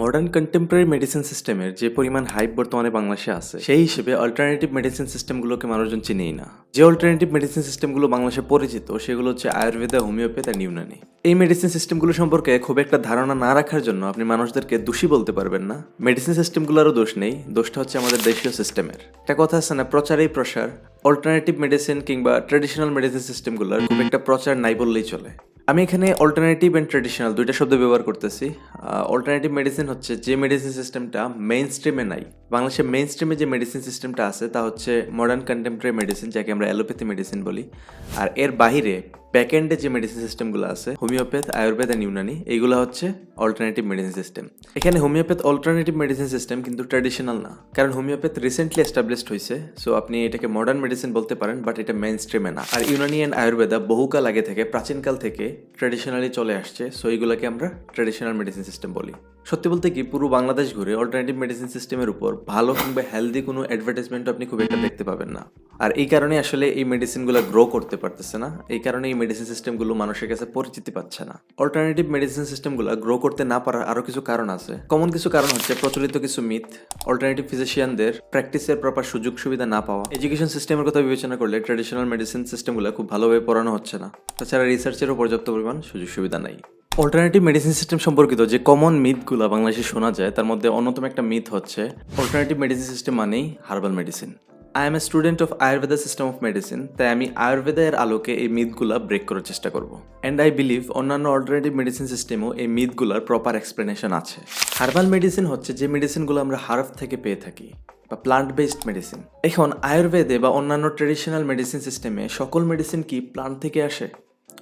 Modern contemporary medicine সিস্টেমের যে পরিমাণ হাইপ বর্তমানে বাংলাদেশে আছে, সেই হিসেবে অল্টারনেটিভ মেডিসিন সিস্টেমগুলোকে মানুষজন চিনেই না। যে অল্টারনেটিভ মেডিসিন সিস্টেমগুলো বাংলাদেশে পরিচিত, সেগুলো হচ্ছে আয়ুর্বেদা হোমিওপ্যাথ আর ইউনানি। এই মেডিসিন সিস্টেমগুলো সম্পর্কে খুব একটা ধারণা না রাখার জন্য আপনি মানুষদেরকে দোষী বলতে পারবেন না। মেডিসিন সিস্টেমগুলোরও দোষ নেই, দোষটা হচ্ছে আমাদের দেশীয় সিস্টেমের একটা কথা আছে না, প্রচারেই প্রসার। অল্টারনেটিভ মেডিসিন কিংবা ট্রেডিশনাল মেডিসিন সিস্টেমগুলোর খুব একটা প্রচার নাই বললেই চলে। আমি এখানে অল্টারনেটিভ অ্যান্ড ট্রেডিশনাল দুইটা শব্দ ব্যবহার করতেছি। অল্টারনেটিভ মেডিসিন হচ্ছে যে মেডিসিন সিস্টেমটা মেইন স্ট্রিমে নাই বাংলাদেশের মেইন স্ট্রিমে যে মেডিসিন সিস্টেমটা আছে, তা হচ্ছে মডার্ন কন্টেম্পোরারি মেডিসিন যাকে আমরা অ্যালোপ্যাথি মেডিসিন বলি। আর এর বাহিরে ব্যাকএন্ডে যে মেডিসিন সিস্টেমগুলো আছে হোমিওপ্যাথ আয়ুর্বেদ অ্যান্ড ইউনানি এইগুলো হচ্ছে অল্টারনেটিভ মেডিসিন সিস্টেম এখানে হোমিওপ্যাথ অল্টারনেটিভ মেডিসিন সিস্টেম কিন্তু ট্র্যাডিশনাল না, কারণ হোমিওপ্যাথ রিসেন্টলি এস্টাবলিশড হয়েছে সো আপনি এটাকে মডার্ন মেডিসিন বলতে পারেন বাট এটা মেইন স্ট্রিমে না। আর ইউনানি অ্যান্ড আয়ুর্বেদা বহুকাল আগে থেকে, প্রাচীনকাল থেকে ট্র্যাডিশনালি চলে আসছে সো এইগুলোকে আমরা ট্র্যাডিশনাল মেডিসিন সিস্টেম বলি। সত্যি বলতে কি, পুরো বাংলাদেশ ঘুরে অল্টারনেটিভ মেডিসিন সিস্টেমের উপর ভালো কিংবা হেলদি কোনো অ্যাডভার্টাইজমেন্ট আপনি খুব একটা দেখতে পাবেন না। আর এই কারণে আসলে এই মেডিসিনগুলো গ্রো করতে পারতেছে না। এই কারণে এই মেডিসিন সিস্টেমগুলো মানুষের কাছে পরিচিতি পাচ্ছে না। অল্টারনেটিভ মেডিসিন সিস্টেমগুলো গ্রো করতে না পারার আরও কিছু কারণ আছে। কমন কিছু কারণ হচ্ছে প্রচলিত কিছু মিথ অল্টারনেটিভ ফিজিশিয়ানদের প্র্যাকটিসের প্রপার সুযোগ সুবিধা না পাওয়া। এডুকেশন সিস্টেমের কথা বিবেচনা করলে ট্র্যাডিশনাল মেডিসিন সিস্টেমগুলো খুব ভালোভাবে পড়ানো হচ্ছে না। তাছাড়া রিসার্চেরও পর্যাপ্ত পরিমাণ সুযোগ সুবিধা নাই। অল্টারনেটিভ মেডিসিন সিস্টেম সম্পর্কিত যে কমন মিথগুলো বাংলাদেশে শোনা যায়, তার মধ্যে অন্যতম একটা মিথ হচ্ছে অল্টারনেটিভ মেডিসিন সিস্টেম মানেই herbal medicine I am a student of Ayurveda system of medicine তাই আমি আয়ুর্বেদা এর আলোকে এই মিথগুলা ব্রেক করার চেষ্টা করব। অ্যান্ড আই বিলিভ অন্যান্য অল্টারনেটিভ মেডিসিন সিস্টেমও এই মিথগুলার প্রপার এক্সপ্লেনেশন আছে। হার্বাল মেডিসিন হচ্ছে যে মেডিসিনগুলো আমরা হার্ব থেকে পেয়ে থাকি, বা প্লান্ট বেসড মেডিসিন এখন আয়ুর্বেদে বা অন্যান্য ট্রেডিশনাল মেডিসিন সিস্টেমে সকল মেডিসিন কি প্লান্ট থেকে আসে?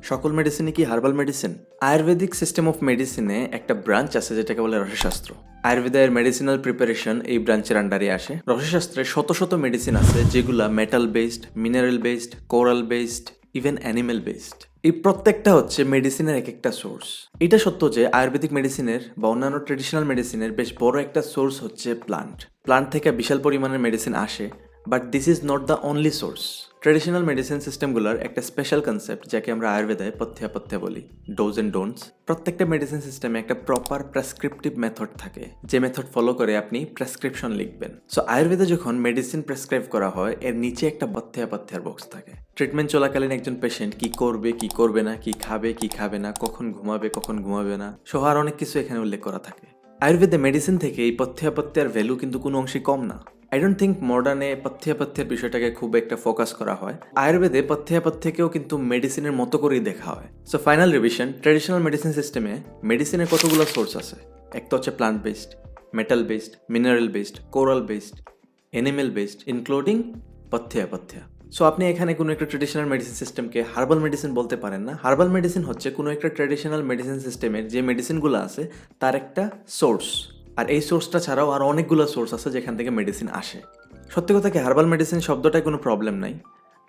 সকল মেডিসিনে কি herbal medicine Ayurvedic system of মেডিসিনে একটা ব্রাঞ্চ আছে যেটাকে বলে রসশাস্ত্র। আয়ুর্বেদের মেডিসিনাল প্রিপারেশন এই ব্রাঞ্চের আন্ডারে আসে। রসশাস্ত্রে শত শত মেডিসিন আছে যেগুলা metal based mineral based coral based even animal based এই প্রত্যেকটা হচ্ছে মেডিসিনের এক একটা সোর্স এটা সত্য যে আয়ুর্বেদিক মেডিসিনের বা অন্যান্য ট্রেডিশনাল মেডিসিনের বেশ বড় একটা সোর্স হচ্ছে প্লান্ট প্লান্ট থেকে বিশাল পরিমাণের মেডিসিন আসে but this is not the only source traditional medicine সিস্টেমগুলোর একটা স্পেশাল কনসেপ্ট যাকে আমরা আয়ুর্বেদায় পথ্যা পথ্যা বলি ডোজ অ্যান্ড ডোন্টস প্রত্যেকটা মেডিসিন সিস্টেমে একটা প্রপার প্রেসক্রিপটিভ মেথড থাকে, যে মেথড ফলো করে আপনি প্রেসক্রিপশন লিখবেন। সো আয়ুর্বেদে যখন মেডিসিন প্রেসক্রাইব করা হয়, এর নিচে একটা পথ্যা পথ্যার বক্স থাকে। ট্রিটমেন্ট চলাকালীন একজন পেশেন্ট কি করবে কি করবে না, কি খাবে কি খাবে না, কখন ঘুমাবে কখন ঘুমাবে না, সহ আর অনেক কিছু এখানে উল্লেখ করা থাকে। আয়ুর্বেদে মেডিসিন থেকে এই পথ্যাপথ্যার ভ্যালু কিন্তু কোনো অংশে কম না। আই ডোন্ট থিঙ্ক মডার্নে পথ্যাপথ্যের বিষয়টাকে খুব একটা ফোকাস করা হয়। আয়ুর্বেদে পথ্যাপথ্যকেও কিন্তু মেডিসিনের মতো করেই দেখা হয়। So final revision traditional medicine সিস্টেমে মেডিসিনের কতগুলো সোর্স আছে? এক তো হচ্ছে plant based metal based mineral based coral based animal based including পথ্যাপথ্যা so আপনি এখানে কোনো একটা ট্রেডিশনাল মেডিসিন সিস্টেমকে হার্বাল মেডিসিন বলতে পারেন না। হার্বাল মেডিসিন হচ্ছে কোনো একটা ট্রেডিশনাল মেডিসিন সিস্টেমের যে মেডিসিনগুলো আছে, তার একটা সোর্স আর এই সোর্সটা ছাড়াও আর অনেকগুলো সোর্স আছে যেখান থেকে মেডিসিন আসে। সত্যি কথা কি হার্বাল মেডিসিন শব্দটায় কোনো প্রবলেম নাই।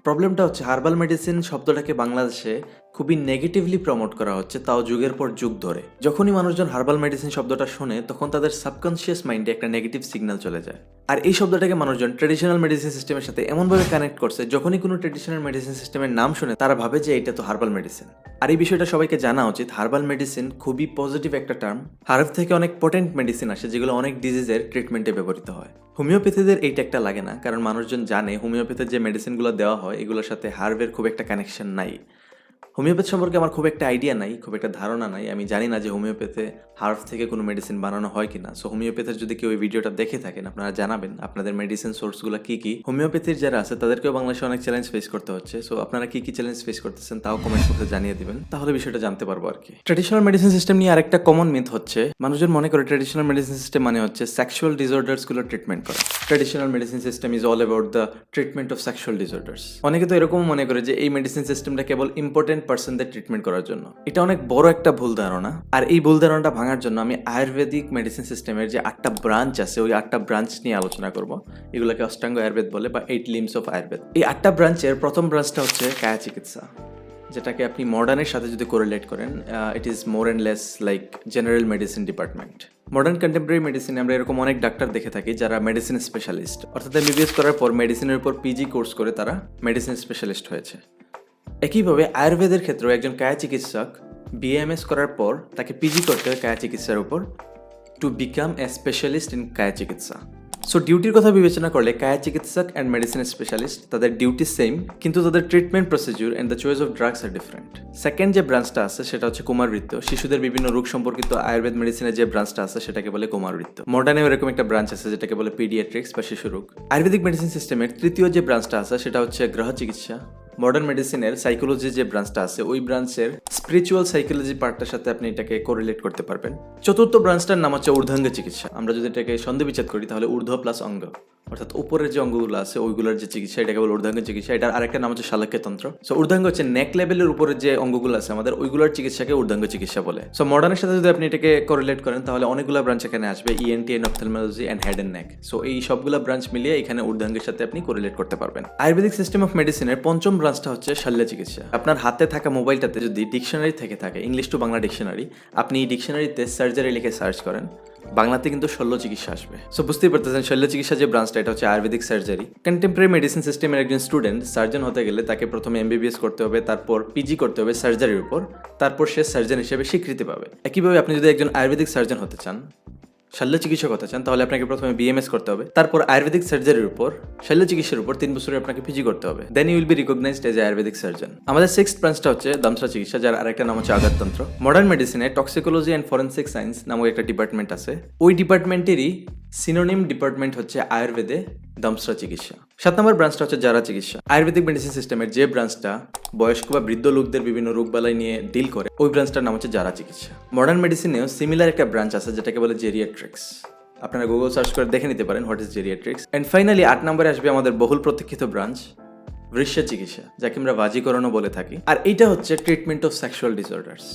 প্রবলেমটা হচ্ছে হার্বাল মেডিসিন শব্দটাকে বাংলাদেশে খুবই নেগেটিভলি প্রমোট করা হচ্ছে তাও যুগের পর যুগ ধরে। যখনই মানুষজন হার্বাল মেডিসিন শব্দটা শোনে, তখন তাদের সাবকনশিয়াস মাইন্ডে একটা নেগেটিভ সিগন্যাল চলে যায়। আর এই শব্দটাকে মানুষজন ট্রেডিশনাল মেডিসিন সিস্টেমের সাথে এমনভাবে কানেক্ট করছে, যখনই কোনো ট্রেডিশনাল মেডিসিন সিস্টেমের নাম শুনে, তারা ভাবে যে এটা তো হার্বাল মেডিসিন আর এই বিষয়টা সবাইকে জানা উচিত হার্বাল মেডিসিন খুবই পজিটিভ একটা টার্ম হার্ব থেকে অনেক পটেন্ট মেডিসিন আসে, যেগুলো অনেক ডিজিজের ট্রিটমেন্টে ব্যবহৃত হয়। হোমিওপ্যাথিদের এইটা একটা লাগে না, কারণ মানুষজন জানে, হোমিওপ্যাথির যে মেডিসিনগুলো দেওয়া হয়, এগুলোর সাথে হার্বের খুব একটা কানেকশন নাই। হোমিওপ্যাথ সম্পর্কে আমার খুব একটা আইডিয়া নাই, খুব একটা ধারণা নাই। আমি জানি না যে হোমিওপ্যাথে হার্ভ থেকে কোনো মেডিসিন বানানো হয় কিনা। সো হোমিওপ্যাথের যদি কেউ ওই ভিডিওটা দেখে থাকেন, আপনারা জানাবেন আপনাদের মেডিসিন সোর্সগুলো কি কি। হোমিওপ্যাথির যারা আছে, তাদেরকেও বাংলাদেশে অনেক চ্যালেঞ্জ ফেস করতে হচ্ছে। সো আপনারা কি কি চ্যালেঞ্জ ফেস করতেছেন, তাও কমেন্ট করতে জানিয়ে দিবেন। তাহলে বিষয়টা জানতে পারব আর কি। ট্রেডিশনাল মেডিসিন সিস্টেম নিয়ে আরেকটা কমন মিথ হচ্ছে, মানুষজন মনে করে ট্রেডিশনাল মেডিসিন সিস্টেম মানে হচ্ছে সেক্সুয়াল ডিসঅর্ডার্সগুলো ট্রিটমেন্ট করা। Traditional medicine system is all about the treatment of sexual disorders অনেকে তো এরকম মনে করে যে এই মেডিসিন সিস্টেমটা কেবল ইম্পর্টেন্ট পার্সনদের ট্রিটমেন্ট করার জন্য। এটা অনেক বড় একটা ভুল ধারণা। আর এই ভুল ধারণাটা ভাঙার জন্য আমি আয়ুর্বেদিক মেডিসিন সিস্টেমের যে আটটা ব্রাঞ্চ আছে, ওই আটটা ব্রাঞ্চ নিয়ে আলোচনা করব। এগুলোকে অষ্টাঙ্গ আয়ুর্বেদ বলে বা এইট লিমস অফ আয়ুর্বেদ। এই আটটা ব্রাঞ্চের প্রথম ব্রাঞ্চটা হচ্ছে কায়া চিকিৎসা, যেটাকে আপনি মডার্নের সাথে যদি কোরিলেট করেন it is more and less like general medicine department modern contemporary মেডিসিনে আমরা এরকম অনেক ডাক্তার দেখে থাকি যারা মেডিসিন স্পেশালিস্ট অর্থাৎ এমবিবিএস করার পর মেডিসিনের উপর পিজি কোর্স করে তারা মেডিসিন স্পেশালিস্ট হয়েছে। একইভাবে আয়ুর্বেদের ক্ষেত্রেও একজন কায়া চিকিৎসক বিএমএস করার পর তাকে পিজি করতে হয় কায়া চিকিৎসার উপর to become a specialist in কায়া চিকিৎসা। সো ডিউটির কথা বিবেচনা করলে কায়া চিকিৎসক অ্যান্ড মেডিসিন স্পেশালিস্ট তাদের ডিউটি সেম কিন্তু তাদের treatment procedure and the choice of drugs R different second যে ব্রাঞ্চটা আছে, সেটা হচ্ছে কুমারবৃত্ত। শিশুদের বিভিন্ন রোগ সম্পর্কিত আয়ুর্বেদ মেডিসিনের যে ব্রাঞ্চটা আছে, সেটাকে বলে কুমারবৃত্ত। মডার্নেও এরকম একটা ব্রাঞ্চ আছে, যেটাকে বলে পিডিয়াট্রিক্স বা শিশু রোগ। আয়ুর্বেদিক মেডিসিন সিস্টেমের তৃতীয় যে ব্রাঞ্চটা আছে, সেটা হচ্ছে গ্রহ চিকিৎসা। মডার্ন মেডিসিনের সাইকোলজি যে ব্রাঞ্চটা আছে, ওই ব্রাঞ্চের স্পিরিচুয়াল সাইকোলজি পার্টটার সাথে আপনি এটাকে কোরিলেট করতে পারবেন। চতুর্থ ব্রাঞ্চটার নাম হচ্ছে ঊর্ধ্বাঙ্গ চিকিৎসা। আমরা যদি এটাকে সন্ধি বিচ্ছেদ করি, তাহলে ঊর্ধ্ব প্লাস অঙ্গ। অর্থাৎ উপরের যে অঙ্গগুলো আছে, ওইগুলোর যে চিকিৎসা, এটাকে বলে ঊর্ধ্বাঙ্গ চিকিৎসা। এটার আরেকটা নাম হচ্ছে শালক্যতন্ত্র সো ঊর্ধ্বাঙ্গ হচ্ছে নেক লেভেলের উপরে যে অঙ্গগুলো আছে আমাদের, ওইগুলোর চিকিৎসাকে ঊর্ধ্বাঙ্গ চিকিৎসা বলে। সো মডার্নের সাথে যদি আপনি এটাকে কোরিলেট করেন, তাহলে অনেকগুলো ব্রাঞ্চ এখানে আসবে ENT and ophthalmology and head and neck so এই সবগুলো ব্রাঞ্চ মিলিয়ে এখানে ঊর্ধ্বাঙ্গের সাথে আপনি কোরিলেট করতে পারবেন। আয়ুর্বেদিক সিস্টেম অফ মেডিসিনের পঞ্চম ব্রাঞ্চটা হচ্ছে শল্য চিকিৎসা। আপনার হাতে থাকা মোবাইলটাতে যদি ডিকশনারি থেকে থাকে ইংলিশ টু বাংলা ডিকশনারি আপনি ডিকশনারিতে সার্জারি লিখে সার্চ করেন। বাংলাতে কিন্তু শল্য চিকিৎসা আসবে। সো বুঝতেই পারতেছেন, শল্য চিকিৎসা যে ব্রাঞ্চটা এটা হচ্ছে আয়ুর্বেদিক সার্জারি কন্টেম্পোরারি মেডিসিন সিস্টেমের একজন স্টুডেন্ট সার্জন হতে গেলে তাকে প্রথমে এমবিবিএস করতে হবে, তারপর পিজি করতে হবে সার্জারির উপর, তারপর সে সার্জন হিসেবে স্বীকৃতি পাবে। একইভাবে আপনি যদি একজন আয়ুর্বেদিক সার্জন হতে চান শল্য চিকিৎসক হতে চান, তাহলে আপনাকে প্রথমে বিএমএস করতে হবে। তারপর আয়ুর্বেদিক সার্জারির উপর শল্য চিকিৎসার উপর তিন বছরে আপনাকে পিজি করতে হবে। Then you'll be recognised as Ayurvedic surgeon আমাদের সিক্স ব্রাঞ্চটা হচ্ছে দামসা চিকিৎসা যার আরেকটা নাম হচ্ছে আঘাততন্ত্র মডার্ন মেডিসিনে টক্সিকোলজি অ্যান্ড ফরেন্সিক সায়েন্স নামক একটা ডিপার্টমেন্ট আছে। ওই ডিপার্টমেন্টেরই সিনোনিম ডিপার্টমেন্ট হচ্ছে আয়ুর্বেদে দমসরা চিকিৎসা। সাত নম্বর ব্রাঞ্চটা হচ্ছে যারা চিকিৎসা। আয়ুর্বেদিক মেডিসিন সিস্টেমের যে ব্রাঞ্চটা বয়স্ক বা বৃদ্ধ লোকদের বিভিন্ন রোগবালাই নিয়ে ডিল করে, ওই ব্রাঞ্চটার নাম হচ্ছে যারা চিকিৎসা। মডার্ন মেডিসিনেও সিমিলার একটা ব্রাঞ্চ আছে যেটাকে বলে জেরিয়াট্রিক্স আপনারা গুগল সার্চ করে দেখে নিতে পারেন what is geriatrics and finally আট নম্বরে আসবে আমাদের বহুল প্রতীক্ষিত ব্রাঞ্চ বৃষ্য চিকিৎসা, যাকে আমরা বাজিকরণও বলে থাকি। আর এইটা হচ্ছে ট্রিটমেন্ট অফ সেক্সুয়াল ডিসঅর্ডার্স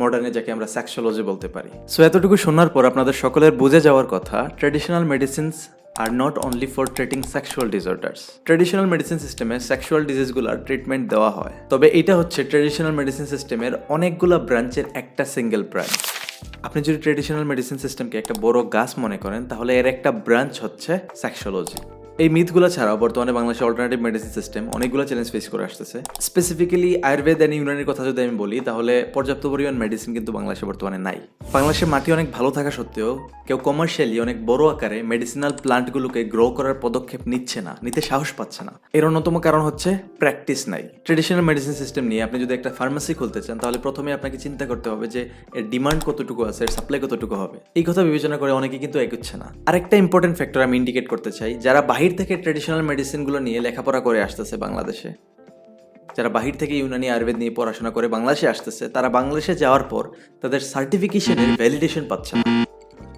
মডার্নে যাকে আমরা সেক্সোলজি বলতে পারি। সো এতটুকু শোনার পর আপনাদের সকলের বুঝে যাওয়ার কথা traditional medicines are not only for treating sexual disorders traditional medicine সিস্টেমে সেক্সুয়াল ডিজিজগুলোর ট্রিটমেন্ট দেওয়া হয়। তবে এটা হচ্ছে ট্র্যাডিশনাল মেডিসিন সিস্টেমের অনেকগুলো ব্রাঞ্চের একটা সিঙ্গেল ব্রাঞ্চ আপনি যদি ট্রেডিশনাল মেডিসিন সিস্টেমকে একটা বড় গাছ মনে করেন, তাহলে এর একটা ব্রাঞ্চ হচ্ছে সেক্সোলজি এই মিথগুলো ছাড়াও বর্তমানে বাংলাদেশে অল্টারনেটিভ মেডিসিন সিস্টেম অনেকগুলো চ্যালেঞ্জ ফেস করে আসতেছে। স্পেসিফিক্যালি আয়ুর্বেদ অ্যান্ড ইউনানির কথা যদি আমি বলি, তাহলে পর্যাপ্ত পরিমাণ মেডিসিন কিন্তু বাংলাদেশে বর্তমানে নাই। বাংলাদেশের মাটি অনেক ভালো থাকা সত্ত্বেও, কেউ কমার্শিয়ালি অনেক বড় আকারে মেডিসিনাল প্লান্টগুলোকে গ্রো করার পদক্ষেপ নিচ্ছে না, নিতে সাহস পাচ্ছে না। এর অন্যতম কারণ হচ্ছে প্র্যাকটিস নাই। ট্রেডিশনাল মেডিসিন সিস্টেম নিয়ে আপনি যদি একটা ফার্মাসি খুলতে চান, তাহলে প্রথমে আপনাকে চিন্তা করতে হবে যে এর ডিমান্ড কতটুকু আছে, এর সাপ্লাই কতটুকু হবে। এই কথা বিবেচনা করে অনেকে কিন্তু এগোচ্ছে না। আরেকটা ইম্পর্টেন্ট ফ্যাক্টর আমি ইন্ডিকেট করতে চাই, যারা বাহির থেকে ট্রেডিশনাল মেডিসিনগুলো নিয়ে লেখাপড়া করে আসতেছে বাংলাদেশে। যারা বাহির থেকে ইউনানি আয়ুর্বেদ নিয়ে পড়াশোনা করে বাংলাদেশে আসতেছে, তারা বাংলাদেশে যাওয়ার পর তাদের সার্টিফিকেশনের ভ্যালিডেশন পাচ্ছে না।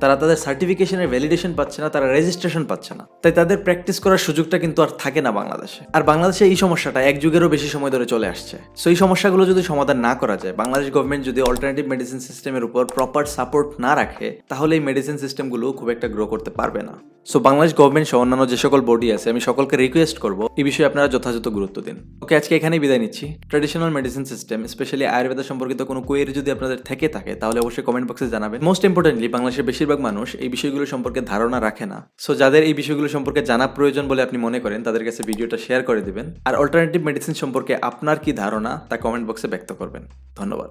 তারা তাদের সার্টিফিকেশনের ভ্যালিডেশন পাচ্ছে না, তারা রেজিস্ট্রেশন পাচ্ছে না। তাই তাদের প্র্যাকটিস করার সুযোগটা কিন্তু আর থাকে না বাংলাদেশে। আর বাংলাদেশে এই সমস্যাটা এক যুগেরও বেশি সময় ধরে চলে আসছে। সো এই সমস্যাগুলো যদি সমাধান না করা যায়, বাংলাদেশ গভর্নমেন্ট যদি অল্টারনেটিভ মেডিসিন সিস্টেমের উপর প্রপার সাপোর্ট না রাখে, তাহলে এই মেডিসিন সিস্টেমগুলো খুব একটা গ্রো করতে পারবে না। সো বাংলাদেশ গভর্নমেন্ট সহ অন্যান্য যে সকল বডি আছে, আমি সকলকে রিকোয়েস্ট করব, এই বিষয়ে আপনারা যথাযথ গুরুত্ব দিন। ওকে আজকে এখানেই বিদায় নিচ্ছি। Traditional medicine system specially Ayurveda সম্পর্কিত কোনো কোয়েরি যদি আপনাদের থেকে থাকে, তাহলে অবশ্যই কমেন্ট বক্সে জানাবেন। মোস্ট ইম্পর্টেন্টলি বাংলাদেশের বেশিরভাগ মানুষ এই বিষয়গুলো সম্পর্কে ধারণা রাখে না। সো যাদের এই বিষয়গুলো সম্পর্কে জানা প্রয়োজন বলে আপনি মনে করেন, তাদের কাছে ভিডিওটা শেয়ার করে দেবেন। আর অল্টারনেটিভ মেডিসিন সম্পর্কে আপনার কি ধারণা, তা কমেন্ট বক্সে ব্যক্ত করবেন। ধন্যবাদ।